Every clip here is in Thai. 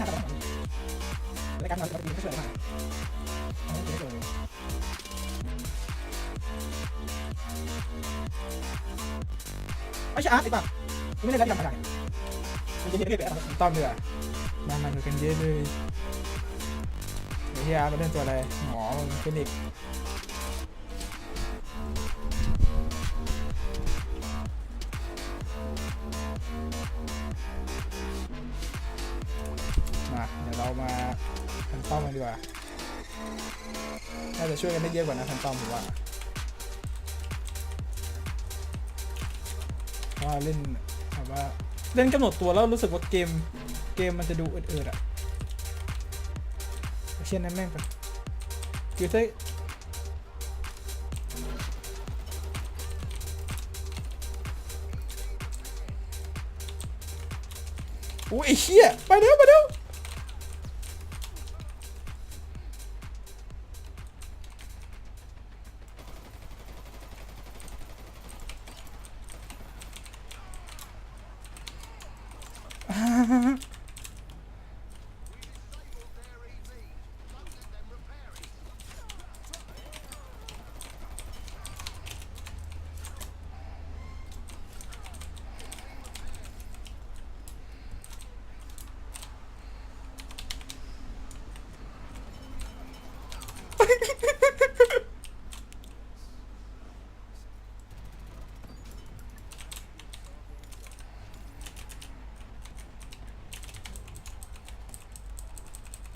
หน้าตาแบบนี้รายการเราจะเป็นผู้ช่วยมาเอาไม่เจอเลยไม่ใช่อาร์ตไอ้ป่ะไม่ได้รับยำขนาดนี้มันจะเรียกไปต้อมเดือมามันกันเยอะเลยเดี๋ยวที่อาร์ตมาเล่นตัวอะไรหมอมันฟินิกซ์ มาเดี๋ยวเรามาพันต้อมกันดีกว่า น่าจะช่วยกันได้เยอะกว่านะพันต้อมผมว่าว่าเล่นแบบว่าเล่นกำหนดตัวแล้วรู้สึกว่าเกมเกมมันจะดูเอืดๆอะเช่นนั้นแม่งไปคือถ้าโอ้ยเชี่ยไปเร็วไปเร็ว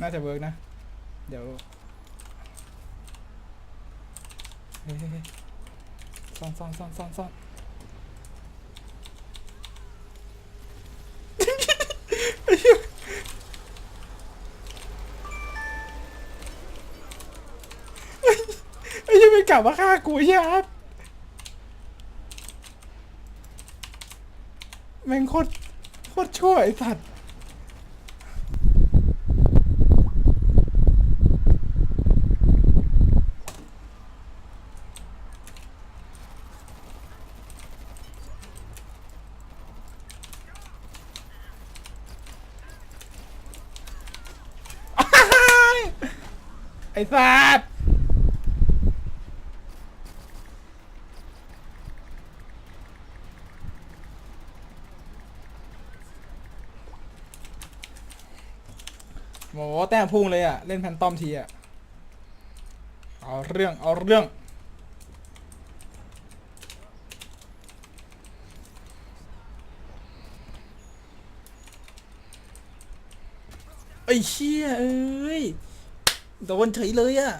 น่าจะเวิร์กนะ เดี๋ยวเฮ้ยเฮ้ยเฮ้ยซ่อนซ่อนซ่อนซ่อนซ่อน ลับมาฆ่ากูเหี้ยอาร์ตแม่งโคตรโคตรชั่วไอ้สัตว์ไอ้สัตว์ ต้มพุ่งเลยอะเล่นแพนตอมทีอะเอาเรื่อง เอาเรื่อง ไอ้เชี่ยเอ้ย โดนเฉยเลยอะ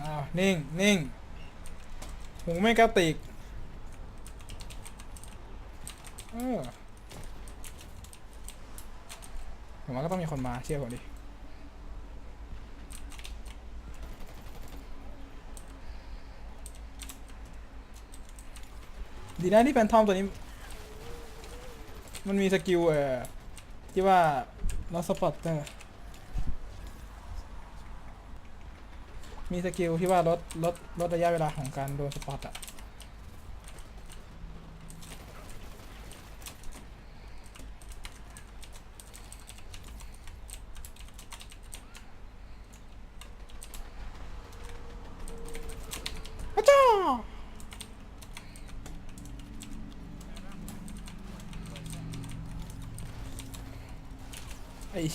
อ้าว นิ่ง นิ่ง หูไม่กระติก เออผมว่าก็ต้องมีคนมาเชื่อผมดิดีนะที่แฟนทอมตัวนี้ มันมีสกิลเอ่อที่ว่าลอสปอตเตอร์มีสกิลที่ว่าลดลดลดระยะเวลาของการโดนสปอตอะ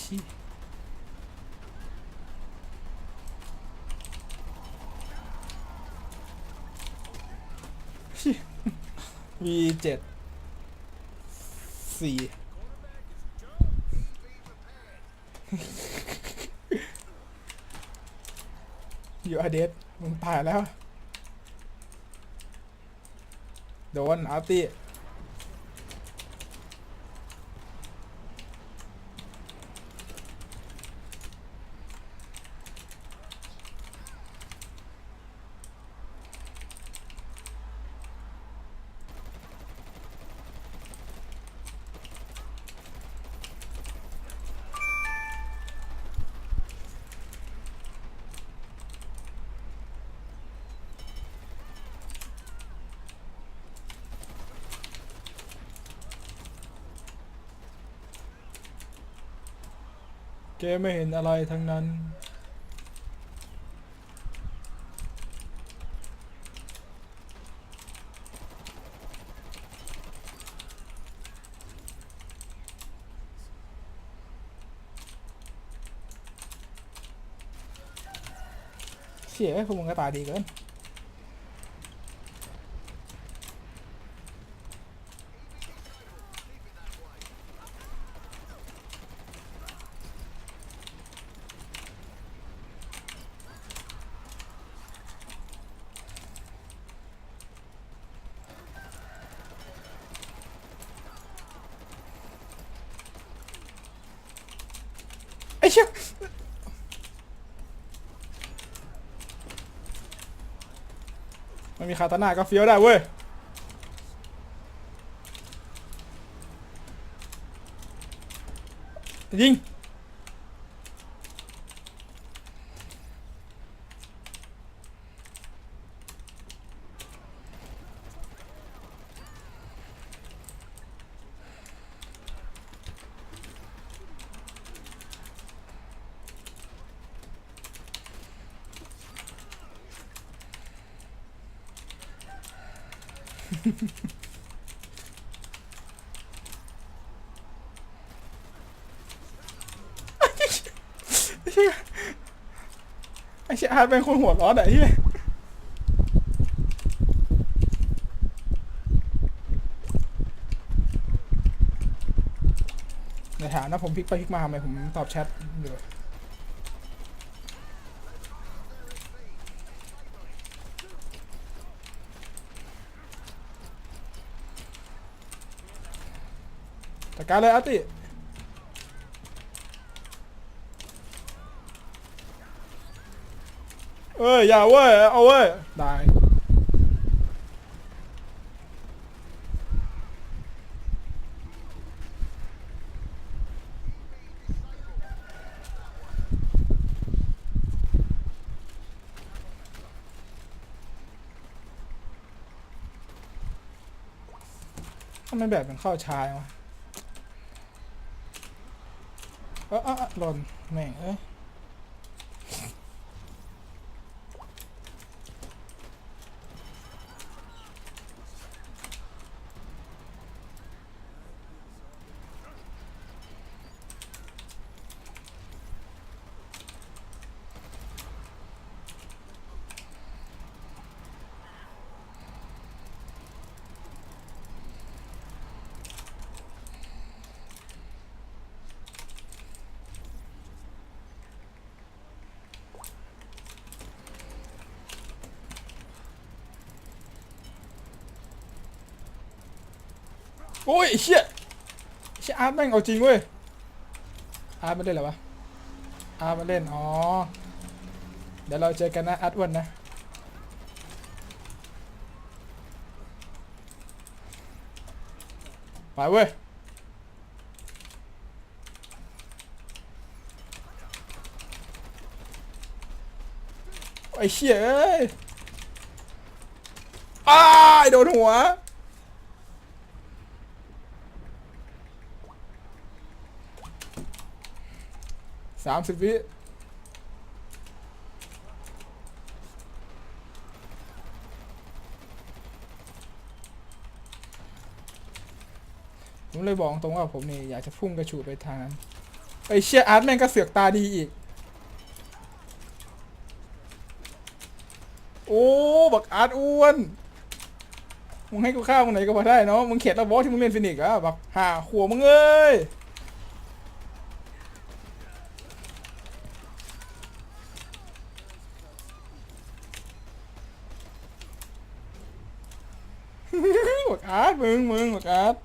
ชี้วีเจ็ดสี่อยู่อเดสมึงตายแล้ว โดนอาร์ตี้ แกไม่เห็นอะไรทั้งนั้น เสียพวกมึงก็ตายดีเกิน ไอ้เชี่ยมันมีคาตาน่าก็เฟี้ยวได้เว้ยยิง เชี่ยไอ้เชี่ยอาร์ตเป็นคนหัวร้อนอะไอ้เหี้ยในฐานะผมพลิกไปพลิกมาทำไมผมตอบแชทอยู่ จัดการเลยอาร์ติเอ้ยอย่าเว้ยเอาเว้ยได้ทำไมแบบมันเข้าชาจังวะ เออเออเออหล่นแม่งเอ้ย โอ้ยเชี่ยเชี่ยอาร์ตแม่งเอาจริงเว้ยอาร์ตมาเล่นหรอวะอาร์ตมาเล่นอ๋อเดี๋ยวเราเจอกันนะอาร์ตอ้วนนะไปเว้ยไอ้เชี่ยเอ้ยอ้าโดนหัว สามสิบวิผมเลยบอกตรงว่าผมนี่อยากจะพุ่งกระฉูดไปทางนั้นไอเชียอาร์ตแม่งก็เสือกตาดีอีก โอ้บักอาร์ตอ้วน มึงให้กูฆ่าวมึงไหนก็มาได้เนาะมึงเข็ดแล้วบอสที่มึงเล่นฟินิกส์อะบักห่าขัวมึงเอ้ย บักอาร์ตมึงมึงบักอาร์ต